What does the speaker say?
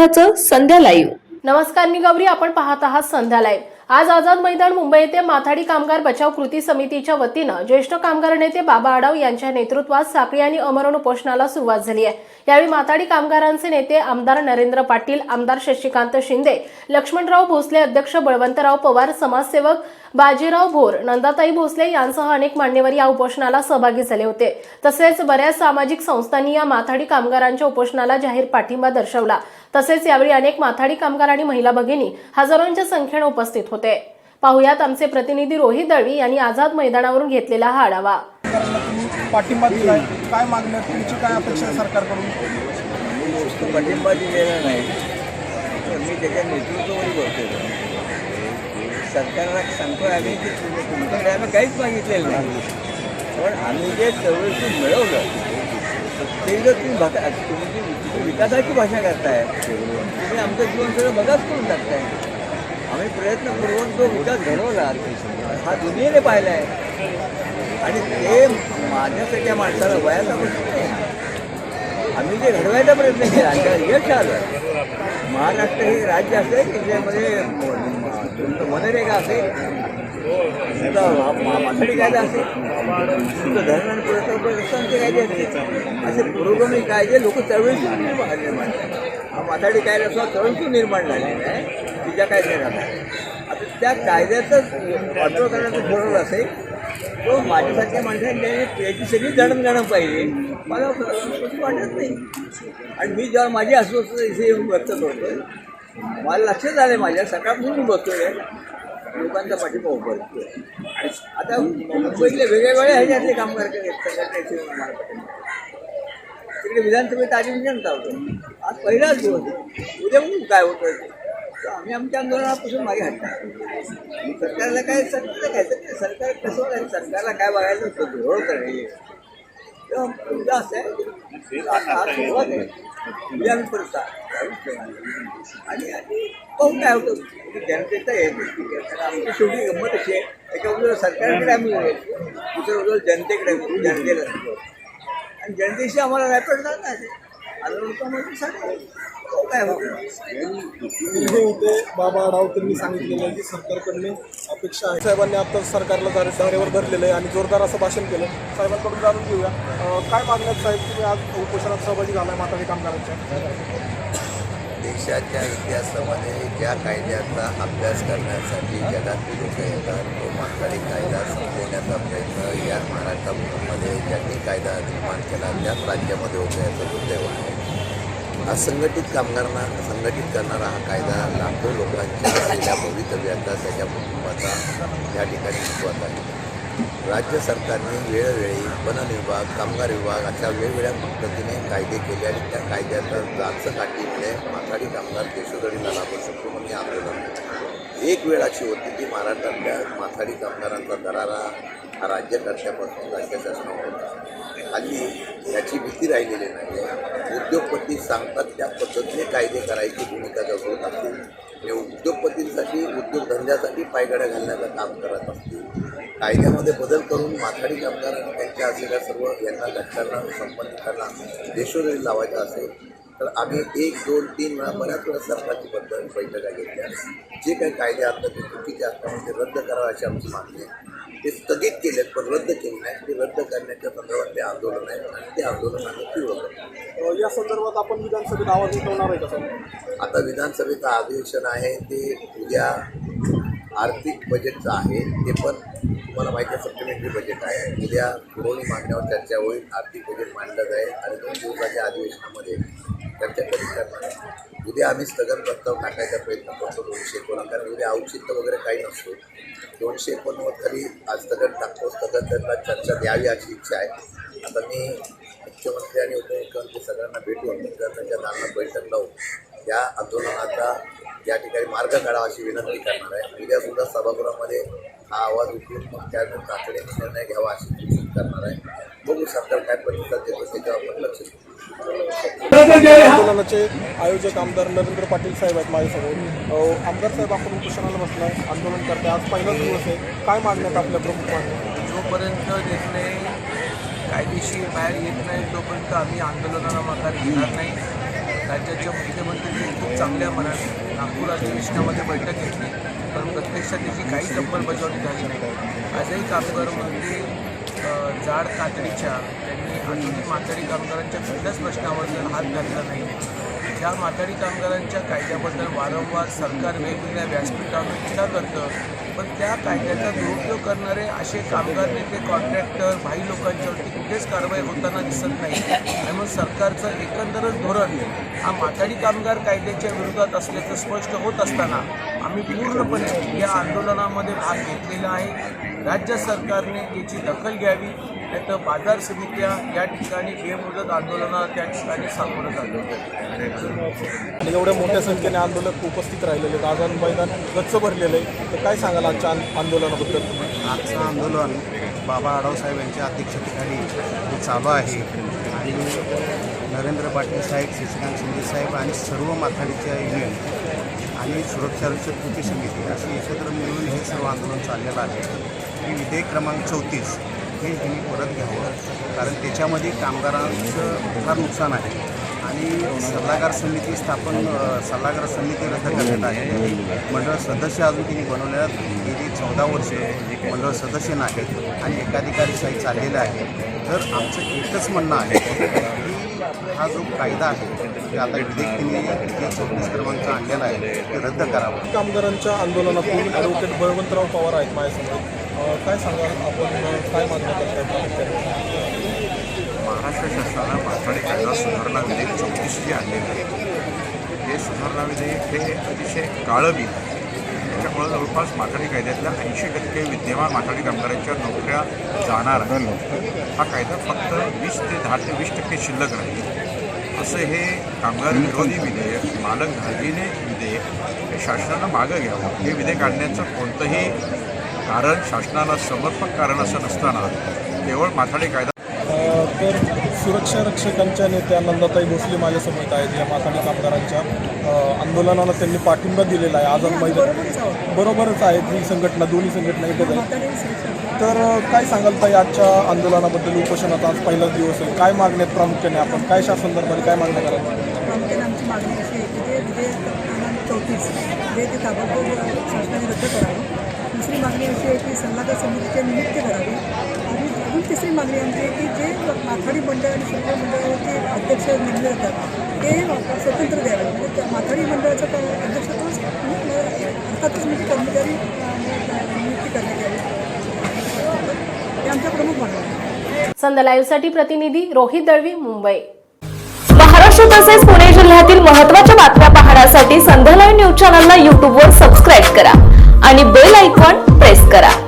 विरोधाचं संध्या live नमस्कार मी गौरी. आपण पाहत आहात संध्या लाईव्ह आज आझाद मैदान मुंबई येथे माथाडी कामगार बचाव कृती समितीच्या वतीनं ज्येष्ठ कामगार नेते बाबा आडाव यांच्या नेतृत्वात साखळी आणि अमरण उपोषणाला सुरुवात झाली आहे. यावेळी माथाडी कामगारांचे नेते आमदार नरेंद्र पाटील आमदार शशिकांत शिंदे लक्ष्मणराव भोसले अध्यक्ष बळवंतराव पवार समाजसेवक बाजीराव भोर नंदाताई भोसले यांसह अनेक मान्यवर या उपोषणाला सहभागी झाले होते. तसेच बऱ्याच सामाजिक संस्थांनी या माथाडी कामगारांच्या उपोषणाला जाहीर पाठिंबा दर्शवला. तसेच यावेळी अनेक माथाडी कामगार आणि महिला भगिनी हजारोंच्या संख्येने उपस्थित होते. पाहुयात आमचे प्रतिनिधी रोहित दळवी यांनी आझाद मैदानावरून घेतलेला हा आढावा. पाठिंबा दिलाय. काय मागण्या तुमची काय अपेक्षा आहे सरकारकडून? पाठिंबा दिलेला नाही. मी त्याच्या नेतृत्वावर बोलतो सरकारला सांगतोय आम्ही की तुमच्याकडे आम्ही काहीच मागितलेलं नाही. पण आम्ही जे चळवळीतून मिळवलं ते जर तुम्ही भाषा तुम्ही विकासाची भाषा करताय तुम्ही आमचं जीवन सगळं बघाच करून टाकताय. आम्ही प्रयत्नपूर्वक जो विकास घडवला हा दुनियेने पाहिला आहे आणि ते माझ्यासारख्या माणसाला वयाचा प्रश्न आम्ही जे घडवायचा प्रयत्न केला त्याला यश आलं. महाराष्ट्र हे राज्य असेल की ज्यामध्ये तुमचं मनरेगा असेल तुमचा मा- माथाडी कायदा असेल तुमचं धरण आणि पुरस्कार कायदे असतील असे पुरोगामी कायदे लोक चळवळीतून निर्माण निर्माण झाले. हा माथाडी कायदा सुद्धा चळवळीतून निर्माण झालेला आहे तिच्या ज्या आता त्या कायद्याचं वाटव करण्याचं ठरवलं असेल हो, तो माझ्यासारख्या माणसांनी त्याची सगळी जडणघडण पाहिजे. मला वाटत नाही. आणि मी जेव्हा माझी अस्वस्थ इथे येऊन व्यक्त होतो मला लक्षात आलं माझ्या सकाळपासून मी बघतोय लोकांचा पाठिंबा उभारतोय आहे आता मुंबईतले वेगवेगळ्या ह्याच्यातले कामगार संघटनेचे मला पाठिंबा तिकडे विधानसभेत अधिवेशन होतं. आज पहिलाच दिवस उद्या बघू काय होतं आम्ही आमच्या आंदोलनापासून मागे हटणार सरकारला काय सरकारला काय तर सरकार कसं काय सरकारला काय बघायचं होतं? धोरण करणे. तेव्हा मुद्दा आहे आज सुरुवात आहे. उद्या आम्ही परत आणि पाहून काय होतं? जनतेचा हे आमची शेवटी गंमत अशी आहे. एका बाजूला सरकारकडे आम्ही बोलायचो दुसऱ्या बाजूला जनतेकडे जनतेला आणि जनतेशी आम्हाला रॅपिड जात नाही. आंदोलन सांगा काय होते बाबा आढाव त्यांनी सांगितलेलं आहे की सरकारकडनं अपेक्षा आहे. साहेबांनी आता सरकारला दारे धारेवर धरलेलं आहे आणि जोरदार असं भाषण केलं. साहेबांकडून जाणून घेऊया. काय मागण्यात साहेब? तुम्ही आज उपोषणात सहभागी झालाय माथाडी कामगारांच्या. देशाच्या इतिहासामध्ये ज्या कायद्याचा अभ्यास करण्यासाठी जगातली लोक येतात तो माथाडी कायदा संपवण्याचा प्रयत्न या महाराष्ट्रामध्ये ज्यांनी कायदा निर्माण केला त्याच राज्यामध्ये होतं याचं दुर्दैव आहे. असंघटित कामगारांना संघटित करणारा हा कायदा लाखो लोकांच्या असलेल्या भवितव्याचा त्याच्या कुटुंबाचा या ठिकाणी महत्त्वाचा आहे. राज्य सरकारने वेळोवेळी वन विभाग कामगार विभाग अशा वेगवेगळ्या पद्धतीने कायदे केले आणि त्या कायद्याचा जाच काठीमुळे माथाडी कामगार देशोधडीला लागू शकतो म्हणून आंदोलन एक वेळ अशी होती की महाराष्ट्रातल्या माथाडी कामगारांचा दरारा हा राज्यकर्त्यापासून राज्य शासनावर होता. हल्ली याची भीती राहिलेली नाही. आहे उद्योगपती सांगतात त्या पद्धतीने कायदे करायची भूमिका जर होत असतील. आणि उद्योगपतींसाठी उद्योगधंद्यासाठी पायगड्या घालण्याचं काम करत असतील. कायद्यामध्ये बदल करून माथाडी कामगार आणि त्यांच्या असलेल्या सर्व यांना घटकांना संबंधितांना देशोदरी लावायचा असेल तर आम्ही एक दोन तीन वेळा बऱ्याच वेळा सरकारची बद्दल बैठका घेतल्या. जे काही कायदे असतात ते चुकीचे असतात ते रद्द करावे अशी आमची मागणी आहे. ते स्थगित केलेत पण रद्द केले नाही. ते रद्द करण्याच्या संदर्भात ते आंदोलन आहे आणि ते आंदोलन आम्ही तीव्र करतो. या संदर्भात आपण विधानसभेत आवाज उठवणार आहे का आता विधानसभेचं अधिवेशन आहे ते उद्या आर्थिक बजेटचं आहे ते पण तुम्हाला माहिती आहे सप्लिमेंटरी बजेट आहे. उद्या पुरवणी मागण्यावर चर्चा होईल आर्थिक बजेट मांडलं जाईल आणि दोन दिवसाच्या अधिवेशनामध्ये चर्चा कधी करणार आहे. उद्या आम्ही स्थगन प्रस्ताव टाकायचा प्रयत्न करतो. दोनशे एकोणा कारण उद्या औचित्य वगैरे काही नसतो. दोनशे एकोणनव्वद खाली आज स्थगन टाकतो. स्थगन त्यांना चर्चा द्यावी अशी इच्छा आहे. आता मी मुख्यमंत्री आणि उपमुख्यमंत्री सगळ्यांना भेटून त्यांच्या दालनात बैठक लावून या आंदोलनाचा या ठिकाणी मार्ग काढावा अशी विनंती करणार आहे. उद्यासुद्धा सभागृहामध्ये हा आवाज उठवून मग त्यानंतर तातडीने निर्णय घ्यावा अशी सूचित करणार आहे. बघू सरकार काय प्रतिसाद देतो त्याच्यावर आपण लक्ष देऊ. आंदोलनाचे आयोजक आमदार नरेंद्र पाटील साहेब आहेत माझ्यासमोर आमदार साहेब आपण उपोषणाला बसलाय आंदोलन करताय आज पहिलाच दिवस आहे. काय मागण्यात आपल्या प्रमुख मागण्या? जोपर्यंत निर्णय कायदेशीर बाहेर येत नाही तोपर्यंत आम्ही आंदोलनाला माघार घेणार नाही. राज्याच्या मुख्यमंत्र्यांनी खूप चांगल्या मनाने नागपूर अधिवेशनामध्ये बैठक घेतली. पण प्रत्यक्षात त्याची काहीच अंमलबजावणी झाली नाही. आजही कामगार मंत्री जाड तातडीच्या त्यांनी आधुनिक माथाडी कामगारांच्या कुठल्याच प्रश्नावर जर हात घातला नाही ज्या माथाडी कामगारांच्या कायद्याबद्दल वारंवार सरकार वेगवेगळ्या व्यासपीठावर इच्छा करतं पण त्या कायद्याचा दुरुपयोग करणारे असे कामगार नेते कॉन्ट्रॅक्टर भाई लोकांच्यावरती कुठेच कारवाई होताना दिसत नाही. आणि मग सरकारचं एकंदरच धोरण हा माथाडी कामगार कायद्याच्या विरोधात असल्याचं स्पष्ट होत असताना आम्ही पूर्णपणे या आंदोलनामध्ये भाग घेतलेला आहे. राज्य सरकारने याची दखल घ्यावी. नाही तर बाजार समित्या या ठिकाणी बेमुदत आंदोलनात त्या ठिकाणी सामोरं जातो आणि एवढ्या मोठ्या संख्येने आंदोलक उपस्थित राहिलेले आहेत. आझाद मैदान गच्च भरलेलं आहे. तर काय सांगाल आजच्या आंदोलनाबद्दल? आजचं आंदोलन बाबा आढाव साहेब यांच्या अध्यक्षतेखाली हे चालू आहे. आणि नरेंद्र पाटील साहेब शशिकांत शिंदे साहेब आणि सर्व माथाडीच्या युनियन आणि सुरक्षा रक्षक कृती समिती अशी एकत्र मिळून हे सर्व आंदोलन चाललेलं आहे. की विधेयक क्रमांक चौतीस हे त्यांनी परत घ्यावं. कारण त्याच्यामध्ये कामगारांचं फार नुकसान आहे. आणि सल्लागार समिती स्थापन सल्लागार समिती रद्द करण्यात आहे. मंडळ सदस्य अजून तिने बनवलेल्या गेली चौदा वर्ष मंडळ सदस्य नाहीत आणि एकाधिकारीशाही चाललेलं आहे तर आमचं एकच म्हणणं आहे की हा जो कायदा आहे ते आता विधेयक तिने विधेयक चौतीस क्रमांक आणलेला आहे ते रद्द करावं. कामगारांच्या आंदोलनातून ॲडव्होकेट बळवंतराव पवार आहेत माझ्यासमोर. काय सांगाल आपण काय महाराष्ट्र शासनानं माथाडी कायदा सुधारणा विधेयक चौतीस जे आणलेलं आहे. हे सुधारणा विधेयक हे अतिशय काळं बिल आहे त्याच्यामुळं जवळपास माथाडी कायद्यातल्या ऐंशी टक्के विद्यमान माथाडी कामगारांच्या नोकऱ्या जाणार हा कायदा फक्त वीस ते दहा ते वीस टक्के शिल्लक राहील. असं हे कामगार विरोधी विधेयक मालक धार्जिने विधेयक हे शासनानं मागं घ्यावं. हे विधेयक आणण्याचं कोणतंही कारण शासनाला समर्पक कारण असं नसताना केवळ माथाडी कायदा तर सुरक्षा रक्षकांच्या नेत्या नंदाताई भोसले माझ्यासमोर आहेत. या माथाडी कामगारांच्या आंदोलनाला त्यांनी पाठिंबा दिलेला आहे. आझाद मैदान बरोबरच आहेत ही संघटना दोन्ही संघटना आहेत तर काय सांगाल ताई आजच्या आंदोलनाबद्दल? उपोषणाचा आज पहिलाच दिवस आहे. काय मागण्यात प्रामुख्याने आपण? काय शासनदरबारी काय मागण्या कराल? प्रामुख्याने आमची मागणी अशी आहे की ते विधेयक क्रमांक चौतीस जे ते ताबडतोब शासनाने रद्द करावं. दुसरी मागणी अशी आहे की सल्लागार समितीची नियुक्ती करावी आणि अजून तिसरी मागणी आमची आहे की जे माथाडी मंडळ आणि सर्व मंडळाचे अध्यक्ष नेमले जातात ते स्वतंत्र द्यावे. म्हणजे त्या माथाडी मंडळाचं क- अध्यक्षत्व अर्थातच म्हणजे कर्मचारी नियुक्ती करण्यात यावी. हे आमच्या प्रमुख मागण्या संद लाईव्हसाठी प्रतिनिधी रोहित दळवी मुंबई. महाराष्ट्र तसेच पुणे जिल्ह्यातील महत्त्वाच्या बातम्या पाहण्यासाठी संध्या लाईव्ह न्यूज चॅनलला यूट्यूबवर सबस्क्राईब करा आणि बेल आयकॉन प्रेस करा.